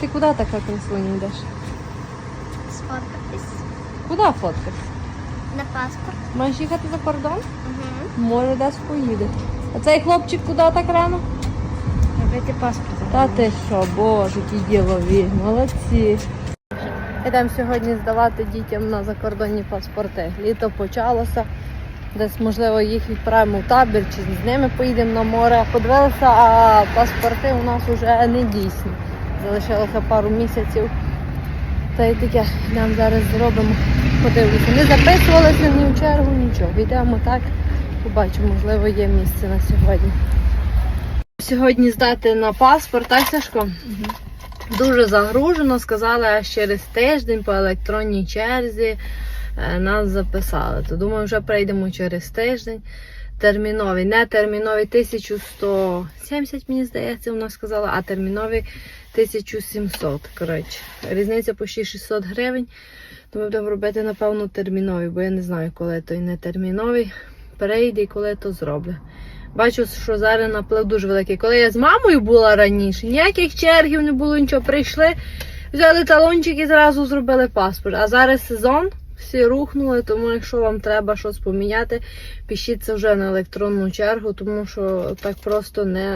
Ти куди така красуня йдеш? Сфоткатись Куди фоткати? на паспорт. Маєш їхати за кордон? Угу. Може, десь поїде. А цей хлопчик куди так рано? Робити паспорт. Та ти що, боже, які ділові, молодці. Йдемо сьогодні здавати дітям на закордонні паспорти. Літо почалося. Десь, можливо, їх відправимо в табір чи з ними поїдемо на море. Подивилися, а паспорти у нас вже не дійсні. Залишилося пару місяців. Та й таке, йдемо зараз зробимо, подивлюся. Не записувалися ні в чергу, нічого. Йдемо так, побачимо, можливо, є місце на сьогодні. Сьогодні здати на паспорт, так, Сашко? Дуже загружено, сказали, аж через тиждень по електронній черзі е, нас записали. То думаю, вже прийдемо через тиждень. Термінові, не термінові 1170, мені здається, вона сказала, а термінові 1700. Коротше, різниця почти 600 гривень. То ми будемо робити, напевно, термінові, бо я не знаю, коли той не терміновий перейде і коли то зроблю. Бачу, що зараз наплив дуже великий. Коли я з мамою була раніше, ніяких чергів не було, нічого. Прийшли, взяли талончик і зразу зробили паспорт. А зараз сезон, всі рухнули, тому якщо вам треба щось поміняти, пишіть вже на електронну чергу, тому що так просто не